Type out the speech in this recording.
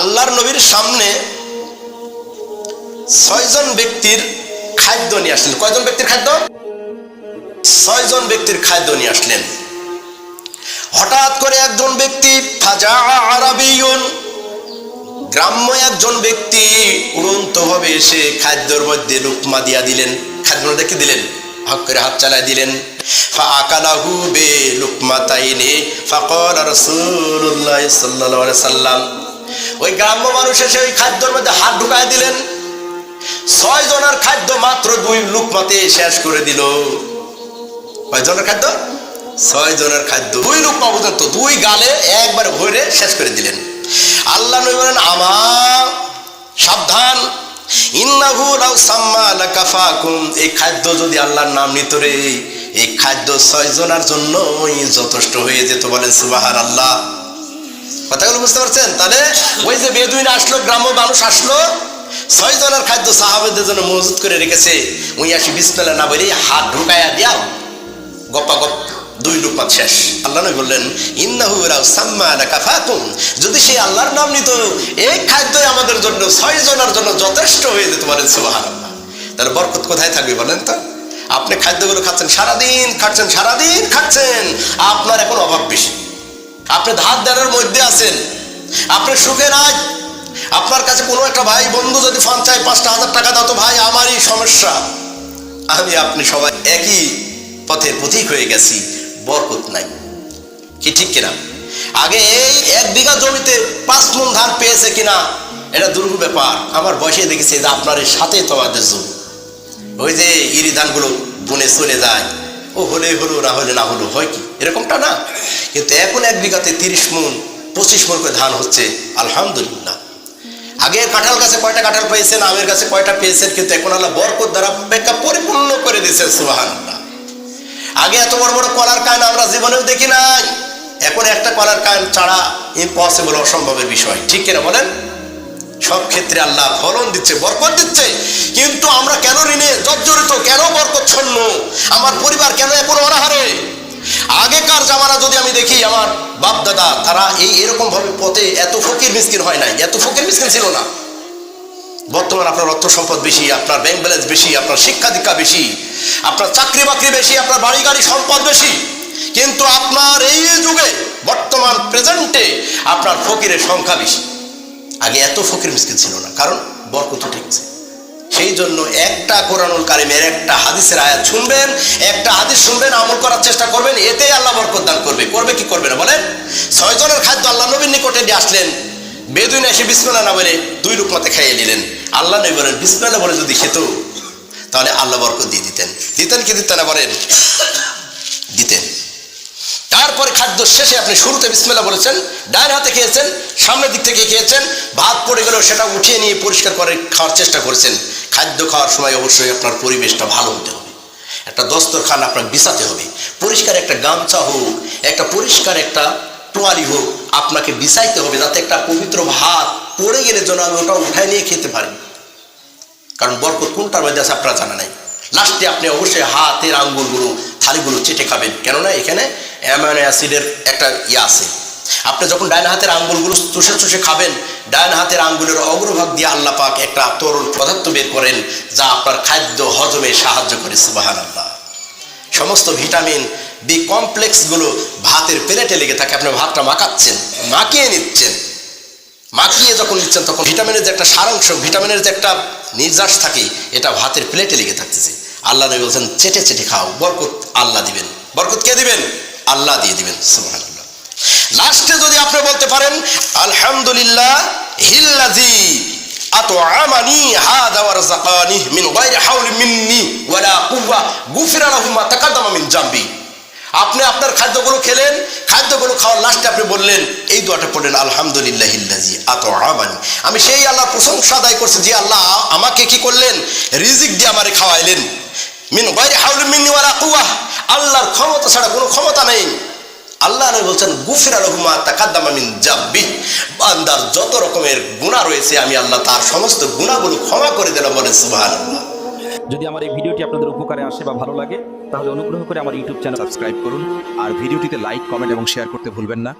আল্লাহর নবীর সামনে ছয়জন ব্যক্তির খাদ্য নিয়ে আসলেন। কয়জন ব্যক্তির খাদ্য? ছয়জন ব্যক্তির খাদ্য নিয়ে আসলেন। হঠাৎ করে একজন ব্যক্তি ফাজা আরাবিয়ুন গ্রাম্য একজন ব্যক্তি উড়ন্ত ভাবে এসে খাদ্যর মধ্যে লুকমা দিয়া দিলেন। খাদ্য দেখে দিলেন? হক করে হাত চালায় দিলেন। ফাআকালাহু বে লুকমাতাইনি ফাকাল রাসূলুল্লাহ সাল্লাল্লাহু আলাইহি সাল্লাম ওই গ্রাম্য মানুষ এসে ওই খাদ্যর মধ্যে হাত ঢুকায় দিলেন। ছয় জনের খাদ্য মাত্র দুই লুকমাতে শেষ করে দিল। কয় জনের খাদ্য? ছয় জনের খাদ্য। দুই লুকমা পর্যন্ত দুই গালে একবার ভরে শেষ করে দিলেন। আল্লাহ নবী বলেন, আমা, সাবধান। ইন্নাহু লাউ সাম্মা লাকাফাকুম। এই খাদ্য যদি আল্লাহর নাম নিত রে, এই খাদ্য ছয় জনের জন্যই যথেষ্ট হয়ে যেত বলেন সুবাহার আল্লাহ কথাগুলো বুঝতে পারছেন? তাহলে ওই যে বেদুইন আসলো, গ্রাম্য মানুষ আসলো ছয় জনের খাদ্য সাহাবেদের জন্য মজুত করে রেখেছে। উই আসি বিসমেলা না বলে হাত ঢুকাইয়া দিয়াও গপ্পা গপ দুই লুকমাত শেষ। আল্লাহ নবী বললেন, ইন্নাহু রাও সাম্মা লাকাফাকুম যদি সেই আল্লাহর নাম নিত, এই খাদ্যই আমাদের জন্য ছয় জনের জন্য যথেষ্ট হয়ে যেতে পারেন সুবহানাল্লাহ। তাহলে বরকত কোথায় থাকবে বলেন তো? আপনি খাদ্যগুলো খাচ্ছেন সারাদিন খাচ্ছেন সারাদিন, খাচ্ছেন। আপনার এখন অভাব বেশি। আপনি ধার দেওয়ার মধ্যে আছেন। আপনি সুখে নাই? আপনার কাছে কোনো একটা ভাই বন্ধু যদি ফান চায় পাঁচটা হাজার টাকা দাও তো ভাই, আমারই সমস্যা। আমি আপনি সবাই একই পথের পথিক হয়ে গেছি, বরকত নাই। কি ঠিক কিনা? আগে এই এক বিঘা জমিতে পাঁচ মন ধান পেয়েছে কিনা, এটা দুর্গ ব্যাপার। আমার বয়সে দেখেছি যে আপনার সাথে তোমাদের জমি। ওই যে ইরি ধানগুলো বনে চলে যায়। ও হলে হলো, না হলে না হলো, হয় কি? এরকমটা না? কিন্তু এখন এক বিঘাতে তিরিশ মন, পঁচিশ মন করে ধান হচ্ছে, আলহামদুলিল্লাহ। আগে কাঁঠাল গাছে কয়টা কাঁঠাল পেয়েছেন, আমের গাছে কয়টা পেয়েছেন, কিন্তু এখন আল্লাহ বরকত দ্বারা অপেক্ষা পরিপূর্ণ করে দিয়েছেন সুবাহান আগে এত বড় বড় কলার কান আমরা জীবনেও দেখি নাই। এখন একটা কলার কান ছাড়া ইম্পসিবল অসম্ভবের বিষয়। ঠিক কিনা বলেন? সব ক্ষেত্রে আল্লাহ ফলন দিচ্ছে, বরকত দিচ্ছে। কিন্তু আমরা কেন ঋণে জর্জরিত, কেন বরকচ্ছন্ন আমার পরিবার কেন এখন অনাহারে? আগেকার জামানা যদি আমি দেখি, আমার বাপ দাদা তারা এই এরকম ভাবে পথে এত ফকির মিসকিন হয় নাই, এত ফকির মিসকিন ছিল না। বর্তমান আপনার অর্থ সম্পদ বেশি, আপনার ব্যাংক ব্যালেন্স বেশি, আপনার শিক্ষা দীক্ষা বেশি, আপনার চাকরি বাকরি বেশি, আপনার বাড়ি গাড়ি সম্পদ বেশি। কিন্তু আপনার এই যুগে, বর্তমান প্রেজেন্টে আপনার ফকিরের সংখ্যা বেশি। আগে এত ফকির মিসকিন ছিল না, কারণ বরকত ঠিকছে সেই জন্য একটা কোরআনুল কারিমের একটা হাদিসের আয়াত শুনবেন, একটা হাদিস শুনবেন, আমল করার চেষ্টা করবেন, এতেই আল্লাহ বরকত দান করবে। করবে কি করবে না বলেন? ছয় জনের খাদ্য আল্লাহ নবীর নিকটে দিয়ে আসলেন। বেদুইন এসে বিসমেলা না বলে দুই রূপমাতে খাইয়ে নিলেন। আল্লাহ নবী বলেন বিসমেলা বলে যদি খেত, তাহলে আল্লাহ বরকত দিয়ে দিতেন। দিতেন কি দিতেন বলেন? দিতেন। তারপরে খাদ্য শেষে আপনি শুরুতে বিসমেলা বলেছেন, ডান হাতে খেয়েছেন, সামনের দিক থেকে খেয়েছেন, ভাত পড়ে গেলেও সেটা উঠিয়ে নিয়ে পরিষ্কার করে খাওয়ার চেষ্টা করেছেন। খাদ্য খাওয়ার সময় অবশ্যই আপনার পরিবেশটা ভালো হতে হবে। একটা দস্তরখান আপনার বিছাতে হবে। পরিষ্কার একটা গামছা হোক, একটা পরিষ্কার একটা টোয়ালি হোক, আপনাকে বিছাইতে হবে যাতে একটা পবিত্র ভাত পড়ে গেলে যেন আমি ওটা উঠায় নিয়ে খেতে পারি। কারণ বরকত কোনটার মধ্যে আছে আপনারা জানা নাই। লাস্টে আপনি অবশ্যই হাতের আঙ্গুলগুলো, থালিগুলো চেটে খাবেন। কেননা এখানে অ্যামাইনো অ্যাসিডের একটা ইয়ে আছে। আপনি যখন ডাইন হাতের আঙ্গুলগুলো চুষে চুষে খাবেন, ডাইন হাতের আঙ্গুলের অগ্রভাগ দিয়ে আল্লাহ পাক একটা তরল পদার্থ বের করেন, যা আপনার খাদ্য হজমে সাহায্য করে সুবাহান আল্লাহ সমস্ত ভিটামিন বি কমপ্লেক্সগুলো ভাতের প্লেটে লেগে থাকে, আপনি ভাতটা মাখাচ্ছেন, মাখিয়ে নিচ্ছেন। মাখিয়ে যখন নিচ্ছেন, তখন ভিটামিনের যে একটা সারাংশ, ভিটামিনের যে একটা নির্যাস থাকে, এটা ভাতের প্লেটে লেগে থাকতেছে। আল্লাহ নবী বলছেন, চেটে চেটে খাও, বরকত আল্লাহ দিবেন। বরকত কে দিবেন? আল্লাহ দিয়ে দিবেন, সুবহানাল্লাহ। লাস্টে যদি আপনি বলতে পারেন, আলহামদুলিল্লাহ হিল্লাজি মা আপনি আপনার খাদ্যগুলো খেলেন, খাদ্যগুলো খাওয়ার লাস্টে আপনি বললেন, এই দোয়াটা পড়লেন, আলহামদুলিল্লাহ ইল্লাজি আতআমানি আমি সেই আল্লাহর প্রশংসা আদায় করছি যে আল্লাহ আমাকে কি করলেন? রিজিক দিয়ে আমারে খাওয়াইলেন। মিন গায়রি হাওলি মিন্নি ওয়ালা কুওয়া। আল্লাহর ক্ষমতা ছাড়া কোনো ক্ষমতা নেই। আল্লাহ নবী বলছেন, গুফিরা রহুমা তাকাদ্দামা মিন জাব্বি বান্দার যত রকমের গুণা রয়েছে, আমি আল্লাহ তার সমস্ত গুণাগুলো ক্ষমা করে দিলাম বলে সুবহানাল্লাহ। যদি আমার এই ভিডিওটি আপনাদের উপকারে আসে বা ভালো লাগে, তাহলে অনুগ্রহ করে আমার ইউটিউব চ্যানেল সাবস্ক্রাইব করুন। আর ভিডিওটিতে লাইক, কমেন্ট এবং শেয়ার করতে ভুলবেন না।